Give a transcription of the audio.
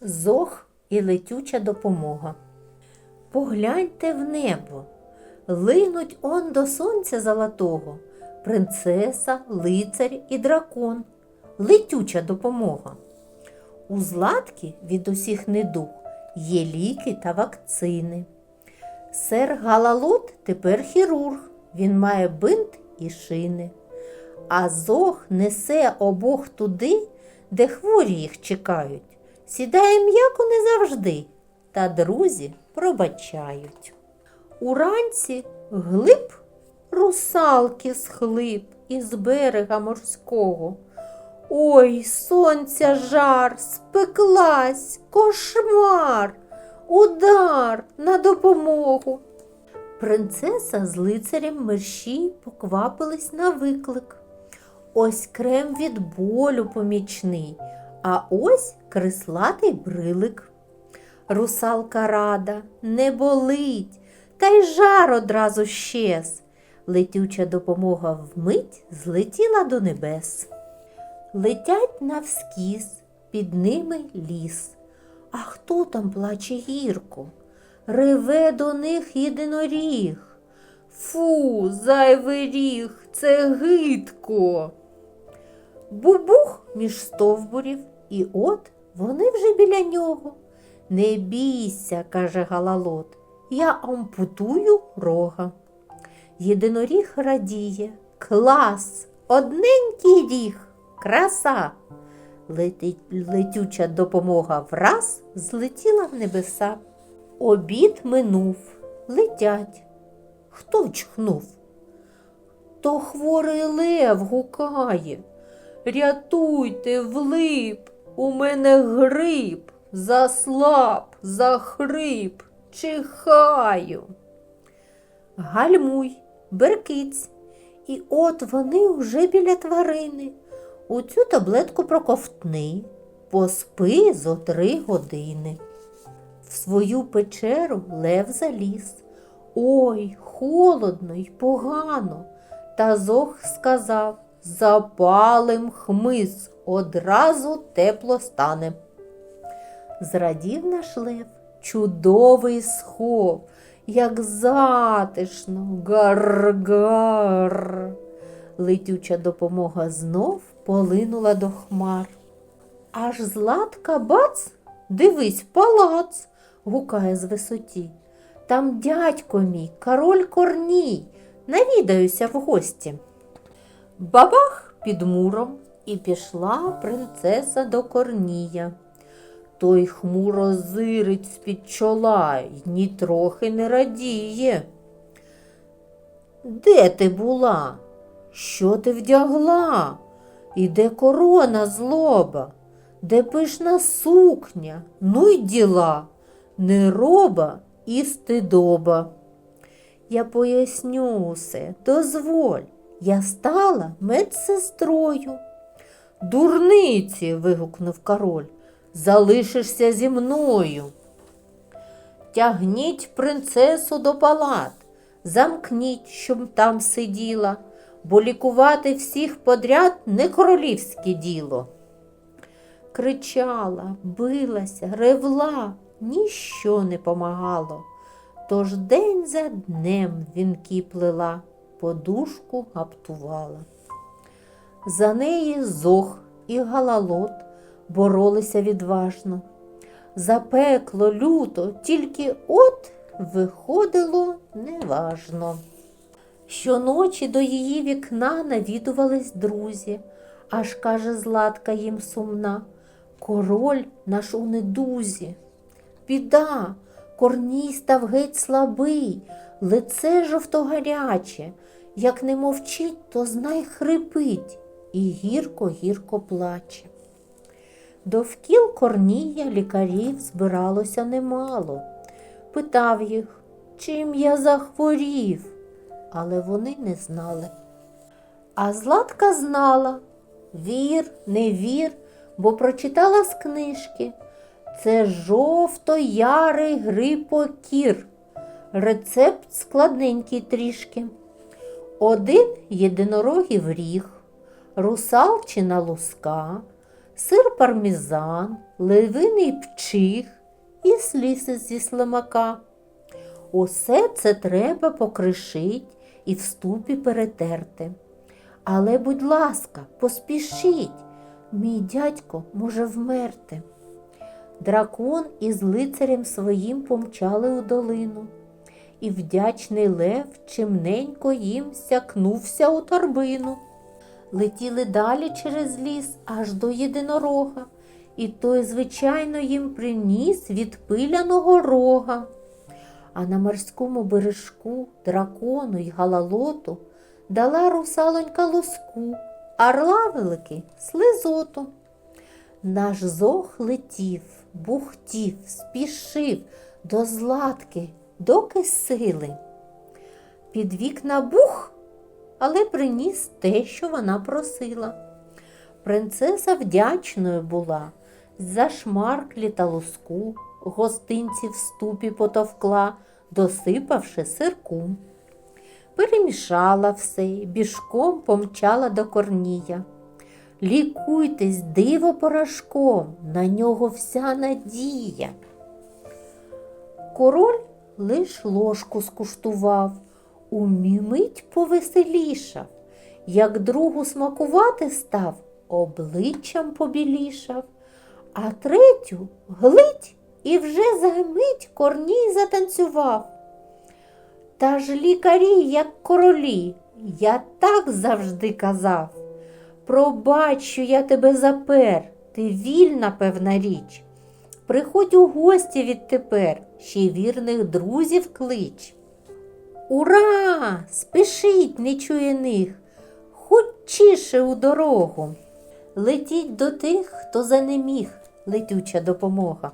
Зох і летюча допомога. Погляньте в небо, линуть он до сонця золотого, принцеса, лицар і дракон, летюча допомога. У златки від усіх недуг є ліки та вакцини. Сер Галалот тепер хірург, він має бинт і шини. А зох несе обох туди, де хворі їх чекають. Сідає м'яко не завжди, та друзі пробачають. Уранці глиб русалки схлип із берега морського. Ой, сонця жар, спеклась, кошмар, удар на допомогу. Принцеса з лицарем мерщій поквапились на виклик. Ось крем від болю помічний, а ось крислатий брилик. Русалка рада, не болить, та й жар одразу щез. Летюча допомога вмить злетіла до небес. Летять навскіз, під ними ліс. А хто там плаче гірко? Реве до них єдиноріг. Фу, зайвий ріг, це гидко. Бубух між стовбурів, і от вони вже біля нього. Не бійся, каже Галалот, я ампутую рога. Єдиноріг радіє. Клас, одненький ріг, краса. Летюча допомога враз злетіла в небеса. Обід минув, летять. Хто чхнув? То хворий лев гукає. Рятуйте, влип, у мене грип, заслаб, захрип, чихаю. Гальмуй, беркиць, і от вони вже біля тварини. У цю таблетку проковтни, поспи зо три години. В свою печеру лев заліз. Ой, холодно й погано. Та зох сказав Запалим хмиз, одразу тепло стане. Зрадів наш лев, чудовий схов, як затишно, гар-гар. Летюча допомога знов полинула до хмар. Аж златка бац, дивись, палац, гукає з висоті. Там дядько мій, король корній, навідаюся в гості. Бабах під муром і пішла принцеса до корнія. Той хмуро зирить з-під чола й нітрохи не радіє. Де ти була? Що ти вдягла? І де корона злоба, де пишна сукня, ну й діла, нероба і стидоба. Я поясню усе, дозволь, я стала медсестрою. Дурниці. вигукнув король, залишишся зі мною. Тягніть принцесу до палат, замкніть, щоб там сиділа, бо лікувати всіх подряд не королівське діло. Кричала, билася, ревла, ніщо не помагало. Тож день за днем вінки плела, подушку гаптувала. За неї зох і галалот боролися відважно. Запекло люто, тільки от виходило неважно. Щоночі до її вікна навідувались друзі, аж каже Златка їм сумна. Король наш у недузі. Біда, корній став геть слабий, лице жовтогаряче, як не мовчить, то знай хрипить і гірко-гірко плаче. Довкіл корнія лікарів збиралося немало. Питав їх, чим я захворів, але вони не знали. А Златка знала вір, не вір, бо прочитала з книжки. Це жовто-ярий грипокір. Рецепт складненький трішки. Один єдинорогів ріг, русалчина луска, сир пармізан, левиний пчих і сліси зі слимака. Усе це треба покришить і в ступі перетерти. Але, будь ласка, поспішіть, мій дядько може вмерти. Дракон із лицарем своїм помчали у долину, і вдячний лев чимненько їм сякнувся у торбину. Летіли далі через ліс аж до єдинорога, і той, звичайно, їм приніс від пиляного рога. А на морському бережку дракону й галалоту дала русалонька лоску, орла великий слизоту. Наш зох летів, бухтів, спішив до златки, доки сили. Під вікна бух, але приніс те, що вона просила. Принцеса вдячною була, за шмарклі та луску гостинці в ступі потовкла, досипавши сирку. Перемішала все, бішком помчала до корнія. Лікуйтесь диво порошком, на нього вся надія. Король лиш ложку скуштував, умімить повеселішав, як другу смакувати став, обличчям побілішав, а третю глить і вже за мить корній затанцював. Та ж лікарі, як королі, я так завжди казав. Пробач, що я тебе запер, ти вільна, певна річ. Приходь у гості відтепер, ще вірних друзів клич. Ура! Спішіть, не чує них, хочіше у дорогу. Летіть до тих, хто занеміг, летюча допомога.